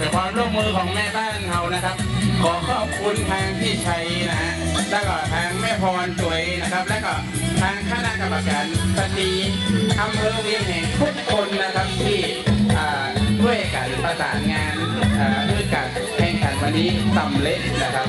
นี่ครับเป็นความร่วมมือของแม่บ้านเรานะครับ ขอขอบคุณทางพี่ชัยนะฮะแล้วก็ทางแม่พรจวยนะครับ แล้วก็ทางคณะกรรมการสตรีอำเภอเวียงแห่งทุกคนนะครับที่อ่าด้วยกันประสานงานอ่าด้วยการแข่งขันวันนี้สำเร็จนะครับ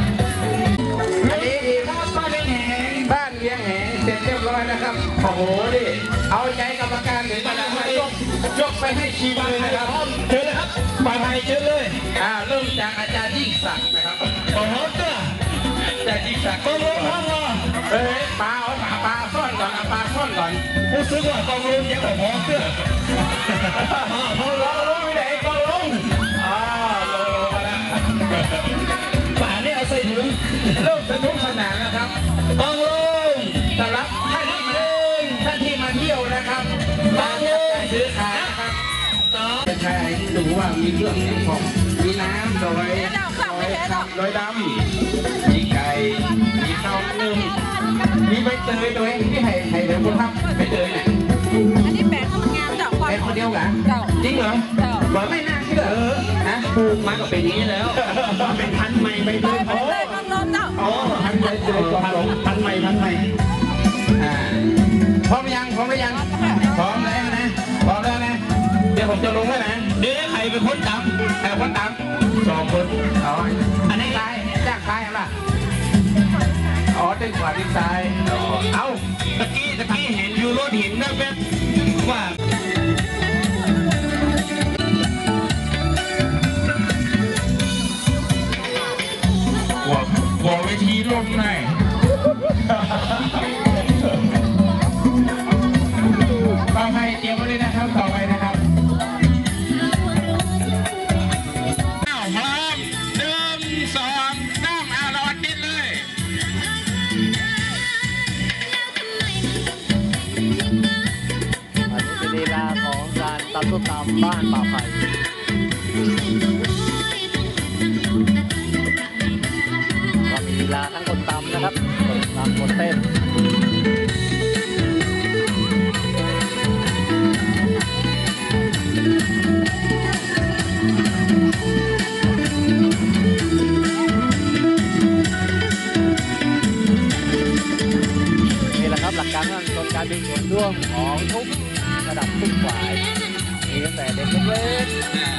อันนี้ทีมบ้านเลี้ยงแหงบ้านเลี้ยงแหงเสร็จเรียบร้อยนะครับโอ้โหดิเอาใจกรรมการถึงขนาดว่ายกยกไปให้ชิมเลยนะครับเจอเลยครับ ปลาไทยเจอเลยอ่าเริ่มจากอาจารย์ยิ่งศักดิ์นะครับโอ้โหเจ้าอาจารย์ยิ่งศักดิ์กองลงห้องรอเอ้ยปลาเอาปลาปลาซ่อนก่อนเอาปลาซ่อนก่อนรู้สึกว่ากองลงยังของหอเสื้อพอลงล มีเครื่องเสียงของมีน้ำโดยโดยคำโดยดำมีไก่มีข้าวนึ่งมีใบเตยด้วยที่ให้ให้เดี๋ยวคุณครับใบเตยเนี่ยอันนี้แปลงงานจากความเป็นคนเดียวกันเจ้าจริงเหรอเจ้าบอกไม่น่าเชื่อเออฮะปูมาก็เป็นอย่างนี้แล้วเป็นพันใหม่ใบเตไปยไปเลยน้องน้องเจ้าอ๋อทันใบเตยกองหลงพันใหม่พันใหม่พร้อมหรือยังพร้อมหรือยังพร้อมแล้วนะพร้อมแล้วนะเดี๋ยวผมจะลงแล้วนะ เดี๋ยวใครเป็นคนตแต่คนตามสองคนเอาไว้อันนี้ตายจ้างตายเอาล่ะอ๋อเต้นขวาที่ตายเอาำตะกี้ตะกี้เห็นอยู่รถหินนะแป๊บว่าหัวหัวเวทีลมหน่อย นี่แหละครับหลักการของชนการมีส่วนร่วมของทุกระดับทุกฝ่ายมีตั้งแต่เด็กเล็ก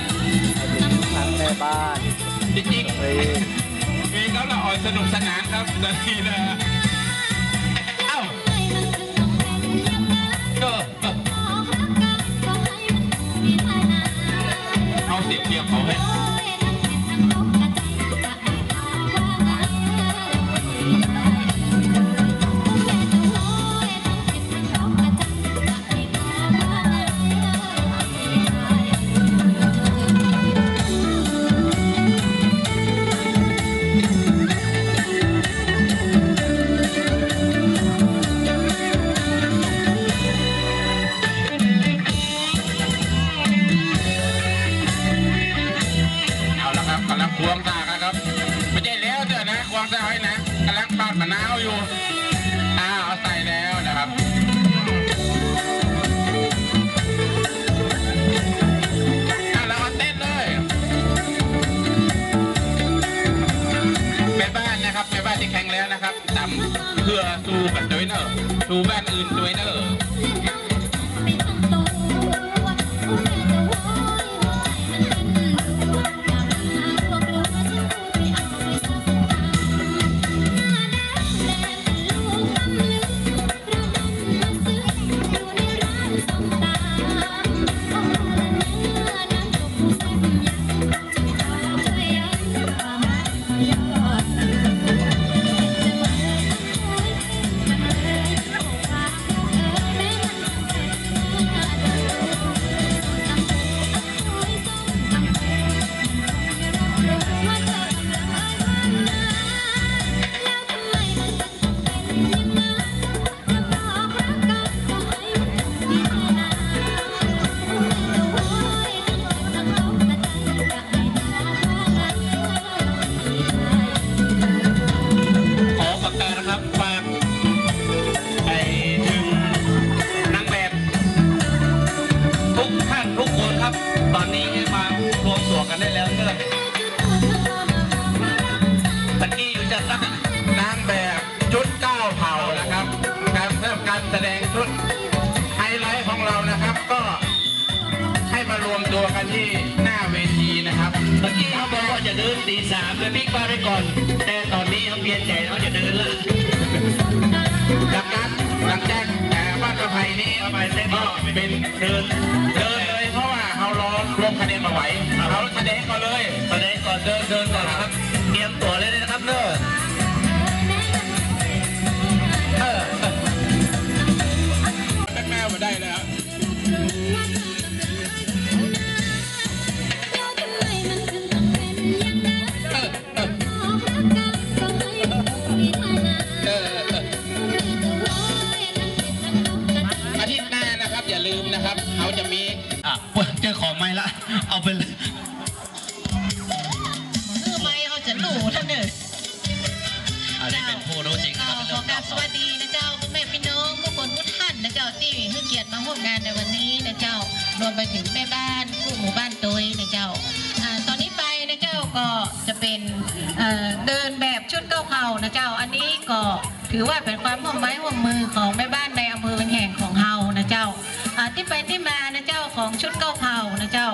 ๆไปถึงทางแม่บ้านจริงเฮ้ยๆมีเขาละอ่อนสนุกสนานครับนาทีนะ เสี พื่อสู้กับจอยเนอร์สู้แบรนด์อื่นจอยเนอร์ เดินตีสามเลยพี่ป้าไปก่อน แต่ตอนนี้เขาเปลี่ยนใจเขาจะเดินละจากนั้นหลังจากเอ่อบ้านประภัยนี้เอาไปเส้นก็เป็นเดินเดินเลยเพราะว่าเขารอรวมคะแนนมาไหวเขาแสดงก่อนเลยแสดงก่อนเดินเดินก่อนนะครับเตรียมตัวเลยนะครับเนอะเออตั้งแม่มาได้แล้วาเผานะเจ้า อันนี้ก็ถือว่าเป็นความร่วมไม้ร่วมมือของแม่บ้านในอำเภอเป็นแห่งของเฮานะเจ้าที่ไปที่มานะเจ้าของชุดเก้าเผานะเจ้า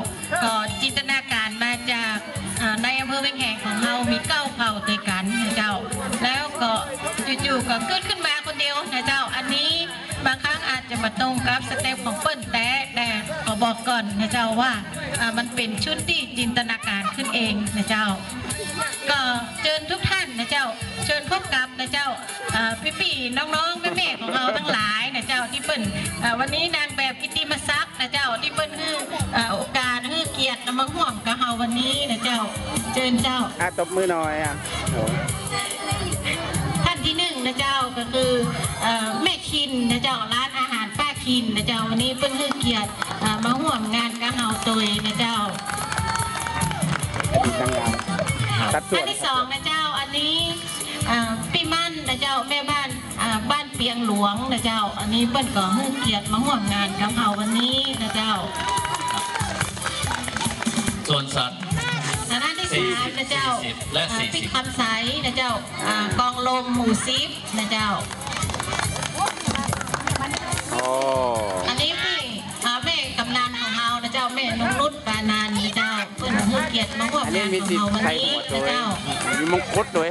ก็จินตนาการมาจากในอำเภอเวียงแห่งของเรามีเก้าเผาด้วยกันนะเจ้า แล้วก็จู่ๆก็เกิดขึ้นมาคนเดียวนะเจ้า อันนี้บางครั้งอาจจะมาตรงกับสเต็ปของเปิ้ลแต่แต่ขอบอกก่อนนะเจ้าว่าอ่ามันเป็นชุดที่จินตนาการขึ้นเองนะเจ้า ก็เชิญทุกท่านนะเจ้า เชิญพบกับนะเจ้าอ่าพี่ๆน้องๆแม่ๆของเราทั้งหลายนะเจ้าที่เปิ้ลอ่าวันนี้นางแบบกิตติมาซักนะเจ้าที่เปิ้ลให้อ่าโอกาสให้เกียรตินำมาห่วมกับเราวันนี้นะเจ้า เชิญเจ้าอะตบมือหน่อยอะโอ้ท่านที่หนึ่งนะเจ้าก็คือเอ่อแม่คินนะเจ้าร้านอาหารป้าคินนะเจ้าวันนี้เพิ่งให้เกียรติอ่ามาห่วมงานกับเฮาตัวเองนะเจ้า อดีตนางงามตัดส่วอันนที่สองนะเจ้าอันนี้อ่าพี่มั่นนะเจ้าแม่บ้านอ่าบ้านเปียงหลวงนะเจ้า อันนี้เปิ้นก็ให้เกียรติมาห่วมงานกับเฮาวันนี้นะเจ้าส่วนสัตว์คณะที่สามนะเจ้าสี่สิบและอ่าสี่สิบพี่คำใสนะเจ้าอ่ากองลมหมู่ซิฟนะเจ้า อันนี้งานมีของสิทเราธิ์วันใครนี้หัวตันะวเจ้ามีมงกุฎด้วย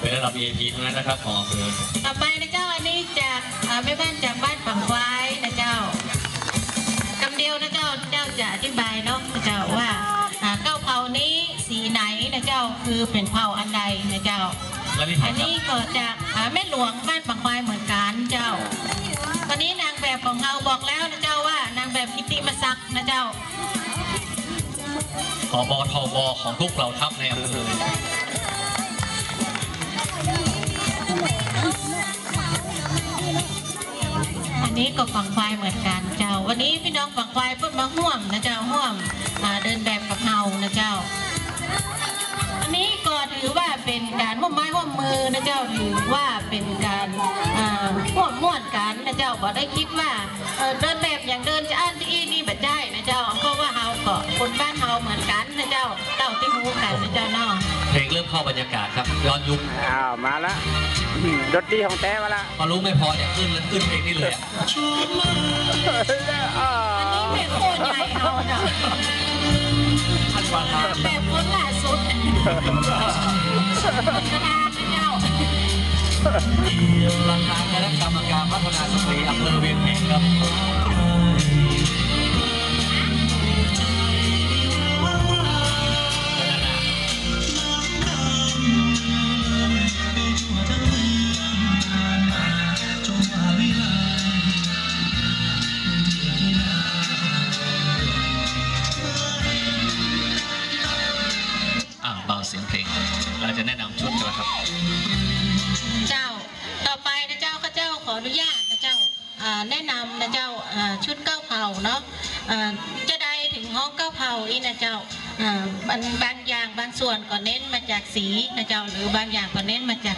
เป็นระดับ VIP ทั้งนั้นนะครับของอำเภอต่อไปนะเจ้าอันนี้จากอ่าแม่บ้านจากบ้านฝั่งควายนะเจ้าคำเดียวนะเจ้าเจ้าจะอธิบายเนาะนะเจ้าว่าอ่าเก้าเผ่านี้สีไหนนะเจ้าคือเป็นเผ่าอันใดนะเจ้าและนี่อันนี้ก็จากอ่าแม่หลวงบ้านฝั่งควายเหมือนกันเจ้า ตอนนี้นางแบบของเราบอกแล้วนะเจ้าว่านางแบบกิตติมาศักดิ์นะเจ้า ผบทบของทุกเราทัพในอำเภออันนี้ก็ฝั่งควายเหมือนกันเจ้า วันนี้พี่น้องฝั่งควายเพิ่งมาห่วมนะเจ้าห่วมเดินแบบกับเฮานะเจ้า อันนี้ก็ถือว่าเป็นการร่วมไม้ร่วมมือนะเจ้าถือว่าเป็นการอ่วมม่วนกันนะเจ้าบ่ได้คิดว่าเดินแบบอย่างเดินจะอ้านที่อีนี่แบบได้นะเจ้าเพราะว่า คนบ้านเฮาเหมือนกันนะเจ้าเต้าที่หูกันนะเจ้าเนาะเพลงเริ่มเข้าบรรยากาศครับย้อนยุคอ้าวมาละอืมดนตรีของแท้มาละพอรู้ไม่พอเนี่ยขึ้นเลยขึ้นเพลงนี้เลยอะอ้าอันนี้วเป็นโคตรใหญ่เฮาเนาะท่านประธานแบบคนล่าสุดคนกระดาษนะเจ้าประธานคณะกรรมการพัฒนาสตรีอำเภอเวียงแหงครับ แนะนำนะเจ้าชุดเก้าเผาเนาะจะได้ถึงห้องเก้าเผาอีนะเจ้าบางบางอย่างบางส่วนก็เน้นมาจากสีนะเจ้าหรือบางอย่างก็เน้นมาจาก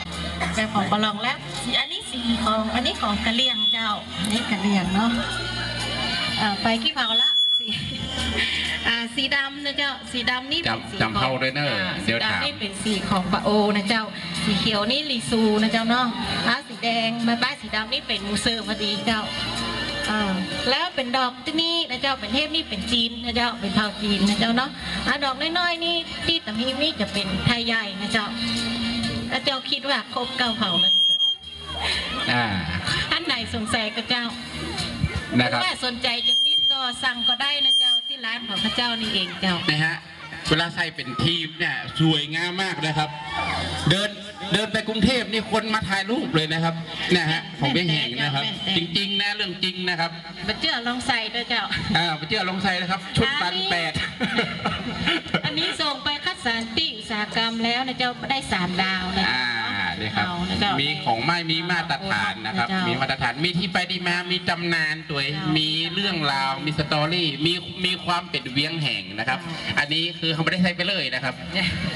แบบของประลองแล้วสีอันนี้สีของอันนี้ของกะเรียงเจ้านี่กะเรียงเนาะไปขี้เผาละ อ่าสีดำนะเจ้า สีดำนี่เป็นสีจำจำเข้าด้วยเนอะาเดี๋สียวถาม ดำนี่เป็นสีของปะโอนะเจ้า สีเขียวนี่ลีซูนะเจ้าเนาะอ่าสีแดงมาบ้านสีดำนี่เป็นมูเซอร์พอดีเจ้าอ่าแล้วเป็นดอกที่นี่นะเจ้าเป็นเทพนี่เป็นจีนนะเจ้าเป็นเผ่าจีนนะเจ้าเนาะอ่าดอกน้อยๆนี่ที่ตะมีนี่จะเป็นไทยใหญ่นะเจ้าแล้วเจ้าคิดว่าครบเก้าเผ่าแล้วเจ้าอ่าท่านไหนสงสัยก็เจ้า นะครับว่าสนใจจะติดต่อสั่งก็ได้นะเจ้า ที่ร้านของพระเจ้านี่เองเจ้านะฮะเวลาใส่เป็นทีมเนี่ยสวยงามมากนะครับ เดินเดินไปกรุงเทพนี่คนมาถ่ายรูปเลยนะครับนะฮะของเบี้ยแห่งนะครับ จริง ๆ นะเรื่องจริงนะครับมาเจอลองใส่ด้วยเจ้าอ่าไปเจอลงใส่นะครับ ชุดปันแปดอันนี้ส่งไปคัดสรรที่อุตสาหกรรมแล้วนะเจ้าได้สามดาวนะ อ่านี่ครับเอานะเจ้ามีของไม่มีมาตรฐานนะครับเจ้ามีมีมาตรฐาน มีที่ไปที่มา มีตำนานตัวเองเจ้ามีมีเรื่องราว มีสตอรี่ มีมีความเป็นเวียงแห่งนะครับเจ้าอันนี้คือเขาไม่ได้ใช้ไปเลยนะครับ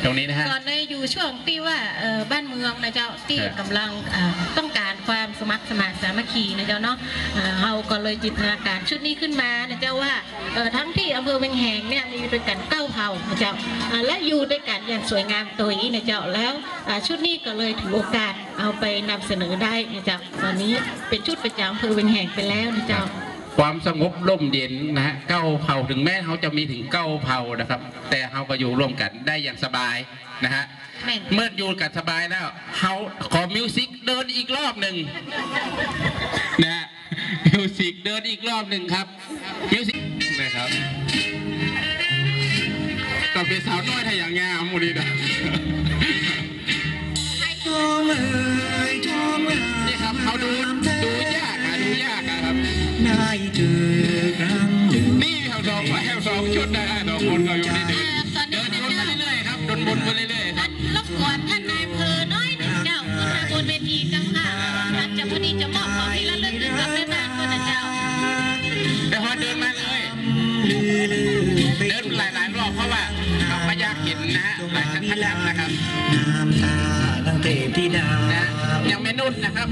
ตรงนี้นะฮะก่อนในอยู่ช่วงที่ว่าเอ่อบ้านเมืองนะเจ้าที่ครับกำลังอ่าต้องการความสมัครสมานสามัคคีนะเจ้าเนาะอ่าเราก็เลยจินตนาการชุดนี้ขึ้นมานะเจ้าว่าเอ่อทั้งที่อำเภอเวียงแหงเนี่ยมีด้วยกันเก้าเผ่านะเจ้าอ่าและอยู่ด้วยกันอย่างสวยงามตัวนี้นะเจ้าแล้วอ่าชุดนี้ก็เลยถือโอกาสเอาไปนำเสนอได้นะเจ้าตอนนี้เป็นชุดประจำอำเภอเวียงแหงไปแล้วนะเจ้าความสงบร่มเย็นนะฮะเก้าเผ่าถึงแม้เขาจะมีถึงเก้าเผ่านะครับ แต่เขาก็อยู่ร่วมกันได้อย่างสบายนะฮะแม่นเมื่ออยู่กันสบายแล้วเขาขอมิวสิกเดินอีกรอบหนึ่งนะฮะมิวสิกเดินอีกรอบหนึ่งครับมิวสิกนะครับก็เป็นสาวน้อยถ้าอย่างงามมูดีนะ นี่ครับเขาดูดูยากอะดูยากอะครับ ได้เจอครั้งหนึ่งนี่แถวสองแถวสองชุดได้ดอกคนก็อยู่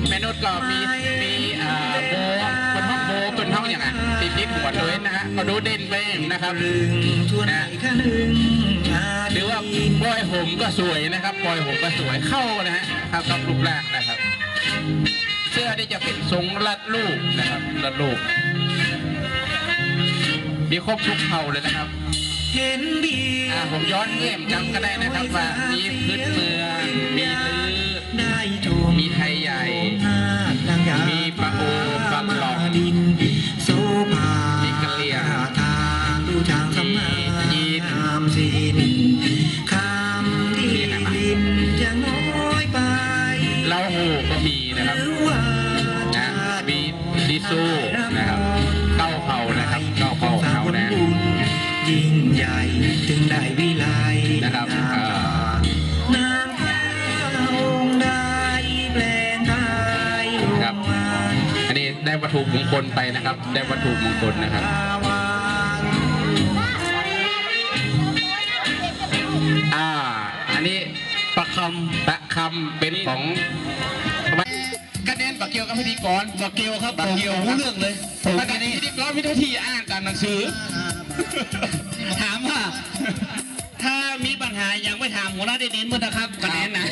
นุษนะครับเมนุษก็มีมีเอ่อโบเป็นห้องโบเป็นห้องอย่างอะติดติดหัวเลยนะฮะก็ดูเด่นไปเองนะครับลึงทวนไหนข้านึงอาหรือว่าปล่อยผมก็สวยนะครับปล่อยผมก็สวยเข้านะฮะเข้ากับรูปร่างนะครับ เสื้อที่จะเป็นทรงรัดรูปนะครับรัดรูปมีครบทุกเผ่าเลยนะครับเห็นเบียอ่าร์ผมย้อนเยี่ยมจำก็ได้นะครับว่ามีพื้นเมืองมีลือ วัตถุมงคลไปนะครับ ได้วัตถุมงคลนะครับวางอ่าอันนี้ประคำประคำเป็นของคะแนนบักเกียวกับพิธีกรบักเกียวครับบักเกียวรู้เรื่องเลยผมคะแนนพิธีกรวิธีอ่านตามหนังสือ ถามว่า ถ้ามีปัญหายังไม่ถามหัวหน้าเด่นๆมั้งนะครับคะแนนนะ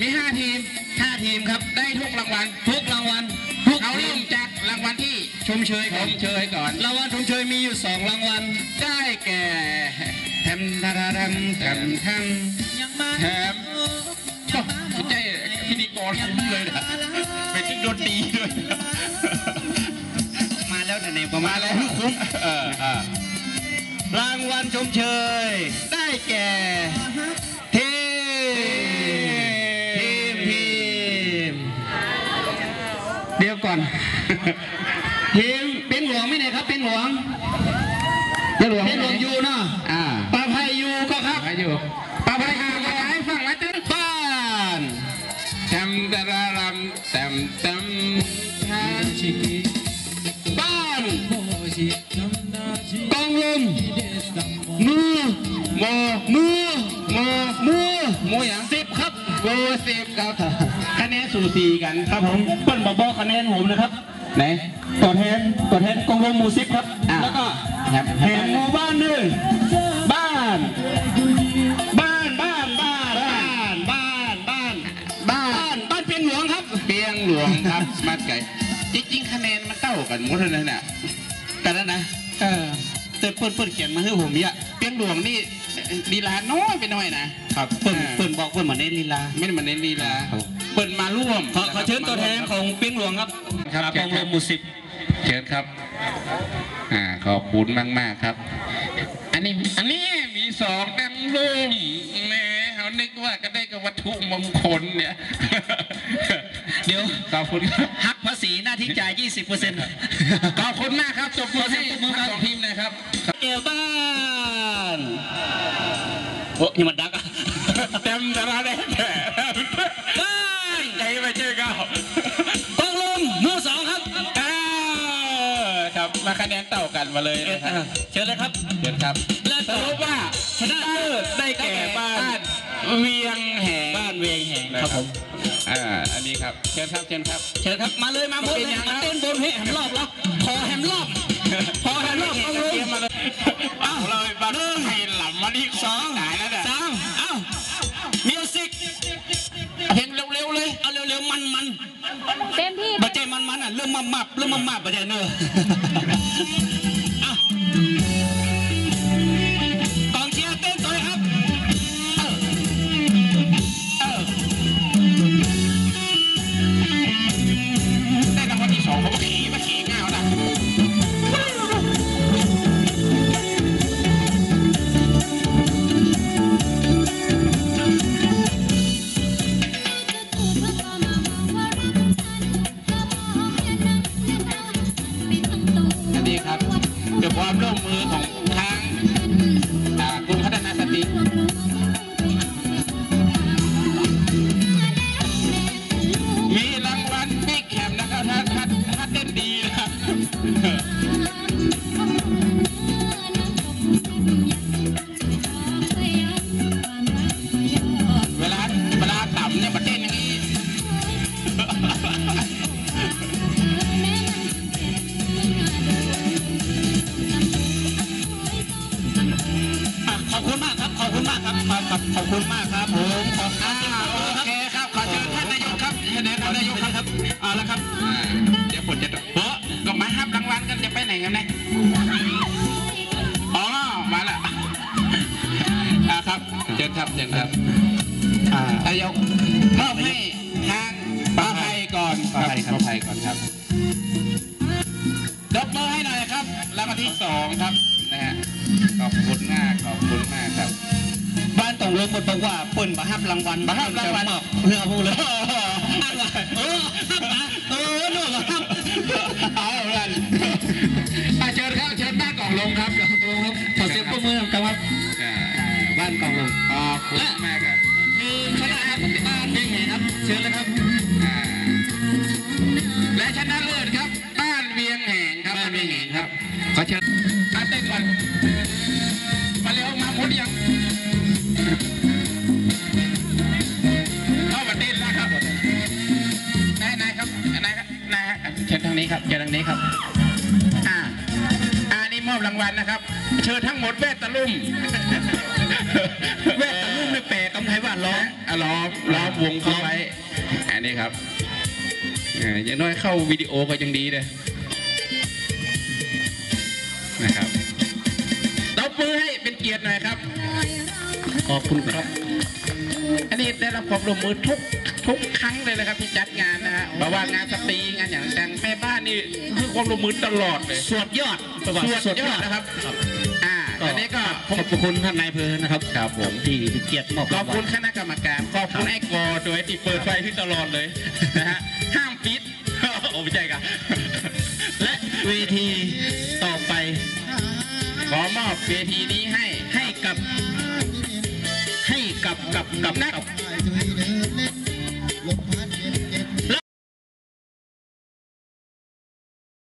มีห้าทีมห้าทีมครับ ได้ทุกรางวัลทุกรางวัลทุก เขาเริ่มจากรางวัลที่ชมเชยชก่อนมเชยก่อนรางวัลชมเชยมีอยู่สองรางวัลได้แก่แถมทาราทัมแถมแถมยังมาแถมก็ไม่ใช่พิธีกรคุ้มเลยนะเป็นที่ดนตรีด้วยมาแล้วแต่ในประมามาณแล้วคุ้มเออเออรางวัลชมเชย ได้แก่ ทีมเป็นหลวงไม่ไหนครับ เป็นหลวงเป็นหลวงเป็นหลวงอยู่เนาะอ่าปลาภัยอยู่ก็ครับไปอยู่ปาไปหาก็ให้ฟังไว้เต้นบ้านแถมตารารัมแถมแถมทานชิบ้านกองลมมือโมมือโมมือโมอย่างสิบครับโมสิบครับคะแนนสูสีกันครับผมเปิ้ลบอกบอกคะแนนผมนะครับ ไหนตัวแทนตัวแทนกองลมหมูซิปครับอ่าแล้วก็แห่งหมู่บ้านหนึ่งบ้าน บ้านบ้านบ้านบ้านบ้านบ้านบ้านบ้านเพียงหลวงครับ เปียงหลวงครับมาไก่จริงๆคะแนนมันเท่ากันหมดเลยนะแต่นั้นนะเออเปิดเปิดเปิดเขียนมาให้ผมเนี่ยเปียงหลวงนี่ลีลาน้อยไปหน่อยนะครับเปิดเปิดบอกเปิดเหมือนในลีลาไม่ได้มาเน้นลีลาครับ เปิดมาร่วมขอขอเชิญตัวแทนของเปียงหลวงครับครับกองเรือหมู่สิบเชิญครับอ่าขอบคุณมากมากๆครับ อันนี้อันนี้มีสองดังลุ่มแหมเขานึกว่าก็ได้กับวัตถุมงคลเนี่ยเดี๋ยวขอบคุณครับหักภาษีหน้าที่จ่าย 20เปอร์เซ็นต์ขอบคุณมากครับจบมือให้ทั้งสองทีมนะครับเอวบ้านโอ้ยงมันดักอะเต็มตราแดง เจอเก้ากองลมหมู่สองครับอ่าครับมาคะแนนเต่ากันมาเลยเออนะครับเชิญเลยครับเชิญครับและสรุปว่าชนะเลิศได้แก่บ้านเวียงแหงบ้านเวียงแห่งนะครับผมอ่าอันนี้ครับเชิญครับเชิญครับเชิญครับมาเลยมาบนเป็นเลยยังไงมาเต้นบนให้แฮมรอบแล้วพอแฮมรอบพอแฮมรอบกองลมเตรียมมาเลยอ้าวเราบัตรให้หล่ำมาที่สองหายแล้วเนี่ย เพลงเร็วๆเลย เอาเร็วๆมันมันเต็มที่ๆบัจเจมันมันอะเริ่มมามับเริ่มมามับบัจเจเนอะ ครับเชิญครับอ่านายกมอบให้ทางป้าไทยก่อนป้าไทยครับป้าไทยก่อนครับดบมือให้หน่อยครับรางวัลที่สองครับนะฮะขอบคุณมากขอบคุณมากครับ บ้านตรงลงบนบอกว่าเปิ่นมาฮับรางวัลมาฮับรางวัลจะมอบเรื่องพูดเลยฮับเหรอเออฮับนะเออนู่นเหรอฮับเอาละอะเชิญครับเชิญบ้านกล่องลงครับ บ้านกองลงขอบคุณมากครับมีคณะบ้านเพียงไหนครับ เชิญเลยครับอ่าและชนะเลิศครับ บ้านเวียงแหงครับบ้านเวียงแหงครับขอเชิญมาเต้นก่อนมาเร็วมาพูดยังเข้ามาเต้นแล้วครับนายนายครับนายครับนายเชิญทางนี้ครับเชิญทางนี้ครับอ่าอ่านี่มอบรางวัลนะครับ เชิญทั้งหมดเวทตะลุ่มเวทตะลุ่มไม่แปลกำไทยว่าร้องอะล้อมล้อมวงเข้าไว้อันนี้ครับเอ่ออย่างน้อยเข้าวิดีโอก็ยังดีเลยนะครับตบมือให้เป็นเกียรติหน่อยครับ ขอบคุณครับ อันนี้ได้รับความร่วมมือทุกทุกครั้งเลยนะครับที่จัดงานนะฮะบอกว่างานสตรีงานอย่างแต่งแม่บ้านนี่คือความร่วมมือตลอดเลยสวดยอดสวดยอดนะครับอ่าอั นนี้ก็ขอบคุณท่านนายเพลินนะครับครับผมที่ที่เกียรติมอบขอบคุณคณะกรรมการขอบคุณไอ้กอด้วยที่เปิดไฟที่ตลอดเลยนะฮะห้ามปิดโอ้ไม่ใช่ครับและเวทีต่อไป ขอมอบเวทีนี้ให้ให้กับ ให้กับกับกับนักกับ